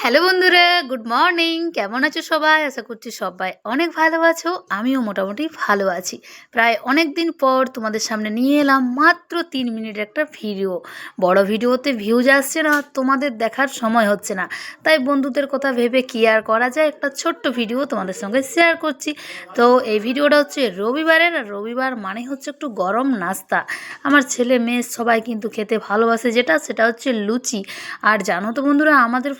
Hello বন্ধুরা, good morning. কেমন আছো সবাই? আশা করছি সবাই অনেক ভালো আছো, আমিও মোটামুটি ভালো আছি। প্রায় অনেক দিন পর তোমাদের সামনে নিয়ে এলাম মাত্র তিন মিনিটের একটা ভিডিও। বড় ভিডিওতে ভিউজ আসছে না, তোমাদের দেখার সময় হচ্ছে না। তাই বন্ধুদের কথা ভেবে কি আর করা যায়? একটা ছোট্ট ভিডিও তোমাদের সঙ্গে শেয়ার করছি। তো এই ভিডিওটা হচ্ছে রবিবারের, আর রবিবার মানে হচ্ছে একটু গরম নাস্তা। আমার ছেলে মেয়ে সবাই কিন্তু খেতে ভালোবাসে যেটা, সেটা হচ্ছে লুচি। আর জানো তো বন্ধুরা, আমাদের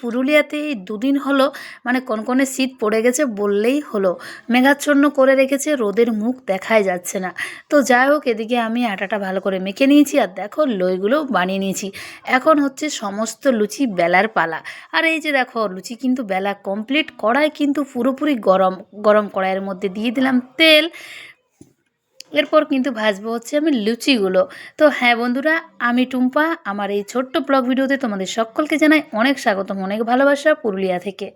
পুরুলিয়াতে এই দুদিন হলো মানে কনকনে শীত পড়ে গেছে বললেই হলো। মেঘাচ্ছন্ন করে রেখেছে, রোদের মুখ দেখাই যাচ্ছে না। তো যাই হোক, এদিকে আমি আটাটা ভালো করে মেখে নিয়েছি আর দেখো, লইগুলো বানিয়ে নিয়েছি। এখন হচ্ছে সমস্ত লুচি বেলার পালা। আর এই যে দেখো, লুচি কিন্তু বেলা কমপ্লিট কড়াই কিন্তু পুরোপুরি গরম গরম কড়াইয়ের মধ্যে দিয়ে দিলাম তেল। এরপর কিন্তু ভাজবো হচ্ছে আমি লুচিগুলো। তো হ্যাঁ বন্ধুরা, আমি টুম্পা, আমার এই ছোট্ট ব্লগ ভিডিওতে তোমাদের সকলকে জানাই অনেক স্বাগতম, অনেক ভালোবাসা পুরুলিয়া থেকে।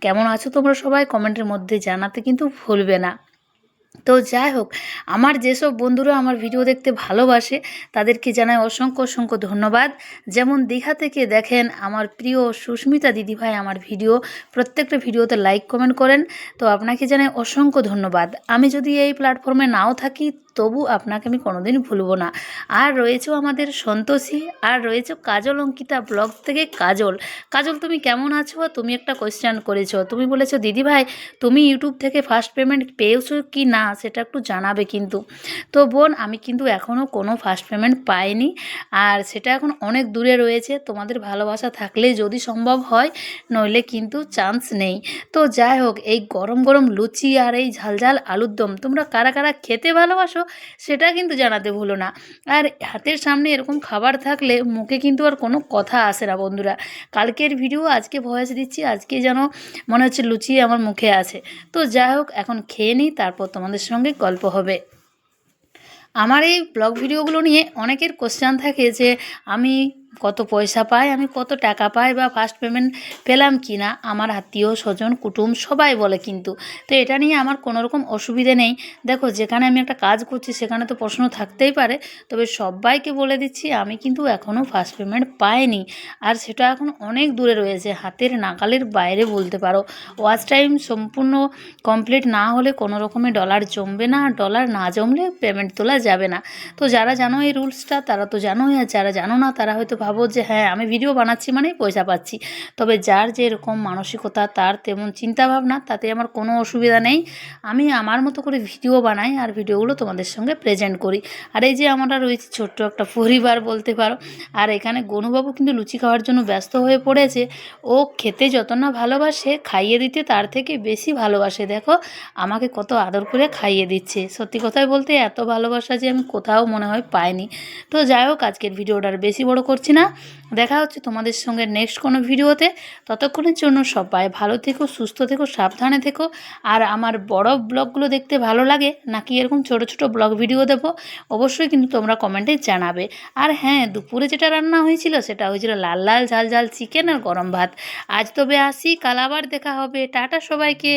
কেমন আছো তোমরা সবাই? কমেন্টের মধ্যে জানাতে কিন্তু ভুলবে না। তো যাই হোক, আমার যেসব বন্ধুরা আমার ভিডিও দেখতে ভালোবাসে, তাদেরকে জানাই অসংখ্য অসংখ্য ধন্যবাদ। যেমন দীঘা থেকে দেখেন আমার প্রিয় সুস্মিতা দিদিভাই আমার ভিডিও প্রত্যেকটা ভিডিওতে লাইক কমেন্ট করেন। তো আপনাকে জানাই অসংখ্য ধন্যবাদ। আমি যদি এই প্ল্যাটফর্মে নাও থাকি, তবু আপনাকে আমি কোনোদিন ভুলবো না। আর রয়েছে আমাদের সন্তোষী, আর রয়েছে কাজল অঙ্কিতা ব্লগ থেকে কাজল। কাজল, তুমি কেমন আছো? তুমি একটা কোয়েশ্চেন করেছ। তুমি বলেছ, দিদিভাই, তুমি ইউটিউব থেকে ফার্স্ট পেমেন্ট পেয়েছ কি না? সেটা একটু জানাবে কিন্তু। তো বোন, আমি কিন্তু এখনও কোনো ফার্স্ট পেমেন্ট পাইনি। আর সেটা এখন অনেক দূরে রয়েছে। তোমাদের ভালোবাসা থাকলে যদি সম্ভব হয়, নইলে কিন্তু চান্স নেই। তো যাই হোক, এই গরম গরম লুচি আর এই ঝালঝাল আলুর দম, তোমরা কারা কারা খেতে ভালোবাসো, সেটা কিন্তু জানাতে ভুলো না। আর হাতের সামনে এরকম খাবার থাকলে মুখে কিন্তু আর কোনো কথা আসে না বন্ধুরা। কালকের ভিডিও আজকে ভয়েস দিচ্ছি, আজকে যেন মনে হচ্ছে লুচি আমার মুখে আছে। তো যাই হোক, এখন খেয়ে নিই, তারপর তোমাদের সঙ্গে গল্প হবে। আমার এই ব্লগ ভিডিওগুলো নিয়ে অনেকের কোশ্চেন থাকে যে আমি কত পয়সা পাই আমি কত টাকা পাই বা ফার্স্ট পেমেন্ট পেলাম কি না আমার আত্মীয় স্বজন, কুটুম সবাই বলে কিন্তু। তো এটা নিয়ে আমার কোনো রকম অসুবিধে নেই। দেখো, যেখানে আমি একটা কাজ করছি, সেখানে তো প্রশ্ন থাকতেই পারে। তবে সবাইকে বলে দিচ্ছি, আমি কিন্তু এখনও ফার্স্ট পেমেন্ট পাইনি। আর সেটা এখন অনেক দূরে রয়েছে, হাতের নাগালের বাইরে বলতে পারো। ওয়াচ টাইম সম্পূর্ণ কমপ্লিট না হলে কোনো রকমে ডলার জমবে না ডলার না জমলে পেমেন্ট তোলা যাবে না। তো যারা জানো এই রুলসটা তারা তো জানোই, আর যারা জানো না, তারা হয়তো ভাবো যে হ্যাঁ আমি ভিডিও বানাচ্ছি মানেই পয়সা পাচ্ছি। তবে যার যে এরকম মানসিকতা, তার তেমন চিন্তাভাবনা, তাতে আমার কোনো অসুবিধা নেই। আমি আমার মতো করে ভিডিও বানাই আর ভিডিওগুলো তোমাদের সঙ্গে প্রেজেন্ট করি। আর এই যে আমরা রয়েছে ছোট্ট একটা পরিবার বলতে পারো, আর এখানে গনুবাবু কিন্তু লুচি খাওয়ার জন্য ব্যস্ত হয়ে পড়েছে। ও খেতে যত না ভালোবাসে, খাইয়ে দিতে তার থেকে বেশি ভালোবাসে। দেখো, আমাকে কত আদর করে খাইয়ে দিচ্ছে। সত্যি কথাই বলতে এত ভালোবাসা যে আমি কোথাও মনে হয় পাইনি। তো যাই হোক, আজকের ভিডিওটা বেশি বড় করছি না। দেখা হচ্ছে তোমাদের সঙ্গে নেক্সট কোনো ভিডিওতে। ততক্ষণের জন্য সবাই ভালো থেকো, সুস্থ থেকো, সাবধানে থেকো। আর আমার বড় ব্লগগুলো দেখতে ভালো লাগে নাকি এরকম ছোট ছোট ব্লগ ভিডিও দেবো, অবশ্যই কিন্তু তোমরা কমেন্টে জানাবে। আর হ্যাঁ দুপুরে যেটা রান্না হয়েছিল সেটা হয়েছিল লাল লাল ঝাল ঝাল চিকেন আর গরম ভাত। আজ তবে আসি, কাল আবার দেখা হবে। টাটা সবাইকে।